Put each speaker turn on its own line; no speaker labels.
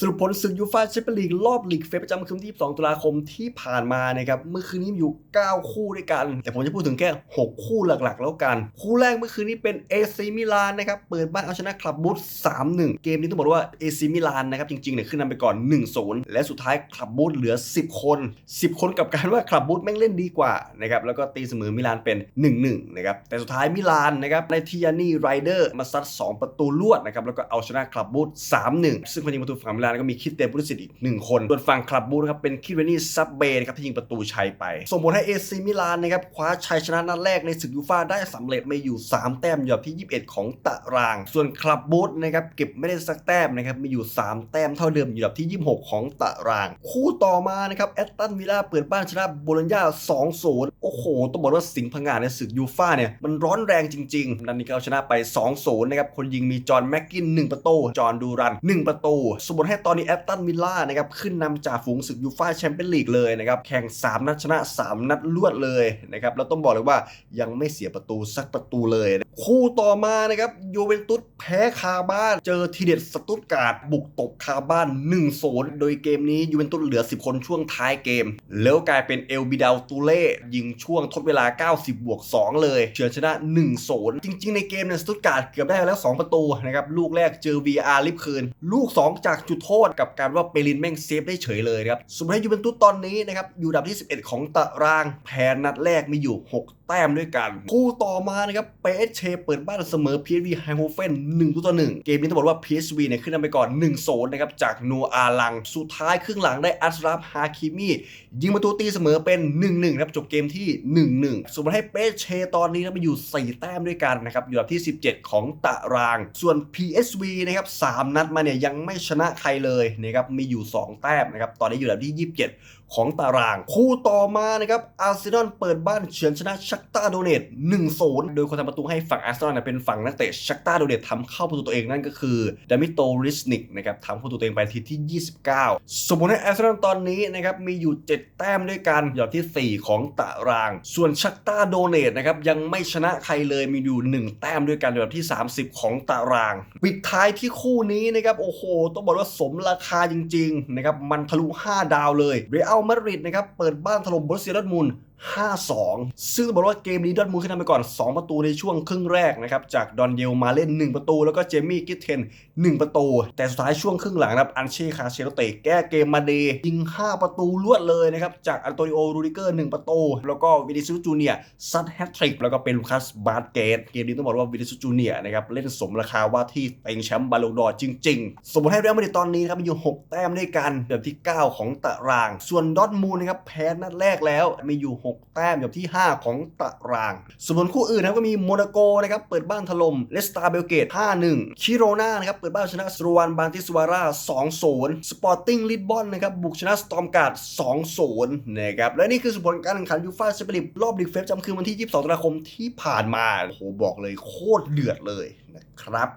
สรุปผลศึกยูฟ่าแชมเปี้ยนลีกรอบลีกเฟสประจำคืนที่2ตุลาคมที่ผ่านมานะครับเมื่อคืนนี้มีอยู่ 9 คู่ด้วยกัน แต่ผมจะพูดถึงแค่ 6 คู่หลักๆ แล้วกัน คู่แรกเมื่อคืนนี้เป็นเอซีมิลานนะครับเปิดบ้านเอาชนะคลับบูธ3-1 เกมนี้ต้องบอกว่าเอซีมิลานนะครับจริงๆเนี่ยขึ้นนำไปก่อน 1-0 และสุดท้ายคลับบูธเหลือ 10 คน 10 คนกับการว่าคลับบูธแม่งเล่นดีกว่านะครับแล้วก็ตีเสมอมิลานเป็น 1-1นะครับแต่สุดท้ายมิลานนะครับในทิยานี่ไรเดอร์มาซัด 2 ประตูลวดนะครับแล้วก็เอาชนะคลับบูธ3-1ซึ่งคนยิงประตูฝั่งมิลานก็มีคิดเตมพุทธศิษย์อีก1คนส่วนฝั่งคลับบูธนะครับเป็นคิดเวนี่ซับเบย์นครับที่ยิงประตูชัยไป ส่งผลให้เอซีมิลานนะครับคว้าชัยชนะนัดแรกในศึกยูฟ่าได้สำเร็จมาอยู่ 3 แต้มอยู่ที่ 21 ของตาราง ส่วนคลับบูธนะครับเก็บไม่ได้สักแต้มนะครับมีอยู่ 3 แต้มเท่าเดิมอยู่ที่ 26 ของตาราง คู่ต่อมานะครับแอตตันวิลล่าเปิดบ้านชนะโบลญญา2-0 โอ้โห ต้องบอกว่าสิงห์พังงาในศึกยูฟ่าเนี่ยมันร้อนแรงจริงๆนัดนี้ก็เอาชนะไป 2-0 นะครับคนยิงมีจอห์นแม็กกิน 1 ประตู จอห์นดูรัน 1 ประตูสมบูรณ์ให้ตอนนี้แอตตันวิลล่านะครับขึ้นนำจ่าฝูงศึกยูฟ่าแชมเปี้ยนลีกเลยนะครับแข่ง 3 นัดชนะ 3 นัดรวดเลยนะครับแล้วต้องบอกเลยว่ายังไม่เสียประตูสักประตูเลย คู่ต่อมานะครับยูเวนตุสแพ้คาบ้าน เจอทีเด็ดสตุตการ์ดบุกตบคาบ้าน1-0โสนโดยเกมนี้ยูเวนตุสเหลือ 10 คนช่วงท้ายเกม แล้วกลายเป็นเอลบิดาลตูเล่ยิงช่วงทดเวลา 90 บวก 2 เลยเฉือนชนะ1-0จริง ๆ ในเกมเนี่ยสตุตการ์ดเกือบได้แล้ว 2 ประตูนะครับลูกแรกเจอ VR ลิฟคืน ลูก 2 จากจุดโทษกับการว่าเปรินแม่งเซฟได้เฉยเลยครับสมมติให้ยูเวนตุสตอนนี้นะครับอยู่ดับที่ 11 ของตารางแพ้นัดแรกมีอยู่ 6แต้มด้วยกัน คู่ต่อมานะครับเปเชเปิดบ้านเสมอ PSV ไฮโฮเฟน1ต่อ1เกมนี้ต้องบอกว่า PSV เนี่ยขึ้นนำไปก่อน1-0นนะครับจากโนอาลัง สุดท้ายครึ่งหลังได้อัสราฟฮาคิมียิงประตูตีเสมอเป็น 1-1นะครับจบเกมที่ 1-1สมมติให้เปเชตอนนี้นะมาอยู่ 4 แต้มด้วยกันนะครับอยู่อันดับที่ 17 ของตาราง ส่วน PSV นะครับ3นัดมาเนี่ยยังไม่ชนะใครเลยนะครับมีอยู่ 2 แต้มนะครับตอนนี้อยู่อันดับที่ 27 ของตาราง คู่ต่อมานะครับอาร์เซนอลเปิดบ้านเฉือนชนะชักตาโดเนต1-0โดยคนทำประตูให้ฝั่งอาร์เซนอลเนเป็นฝั่งนักเตะชักตาโดเนตทำเข้าประตูตัวเองนั่นก็คือดามิโตริสนิกนะครับทำประตูตัวเองไปทีที่ 29 สมมติให้อาร์เซนอลตอนนี้นะครับมีอยู่ 7 แต้มด้วยกันอยู่อันดับที่ 4 ของตาราง ส่วนชักตาโดเนตนะครับยังไม่ชนะใครเลยมีอยู่ 1 แต้มด้วยกันอยู่อันดับที่ 30 ของตาราง ปิดท้ายที่คู่นี้นะครับโอ้โห ต้องบอกว่าสมราคาจริงๆนะครับมันทะลุ 5 ดาวเลยเรอัลมาดริดนะครับเปิดบ้านถล่มบรูเซียดอร์ทมุน5-2 ซึ่งบอกว่าเกมนี้ดอทมุนขึ้นนำไปก่อน 2 ประตูในช่วงครึ่งแรกนะครับ จากดอนเยลมาเล่น 1 ประตู แล้วก็เจมี่กิทเทน 1 ประตู แต่สุดท้ายช่วงครึ่งหลังนะครับ อันเช่คาเชโรเตแก้เกมมาเดย์ยิง 5 ประตูลวดเลยนะครับ จากอันโตนิโอ รูดิเกอร์ 1 ประตู แล้วก็วินิซิอุสจูเนียซัดแฮตทริก แล้วก็เป็นลูคัส บาร์เกต เกมนี้ต้องบอกว่าวินิซิอุสจูเนียนะครับเล่นสมราคาว่าที่เต็งแชมป์บาโลดอร์จริง ๆ สมมติให้เรอัลมาดริดตอนนี้ครับมีอยู่6แต้มด้วยกันเดือนที่ 9 ของตาราง ส่วนดอทมูลนะครับแพ้นัดแรกแล้วมีอยู่6 แต้มอยู่ที่ 5 ของตาราง ส่วนคู่อื่นนะครับก็มีโมนาโกนะครับเปิดบ้านถล่มเลสตาเบลเกต 5-1ชิโรนานะครับเปิดบ้านชนะสโรวันบานติสวาร่า 2-0 สปอร์ติ้งลิสบอนนะครับบุกชนะสตอมการ์ด 2-0 นะครับและนี่คือสผลการแข่งขันยูฟ่าแชมเปี้ยนลีกรอบลีกเฟฟจำคืนวันที่ 22 ตุลาคมที่ผ่านมาโอ้โหบอกเลยโคตรเดือดเลยนะครับ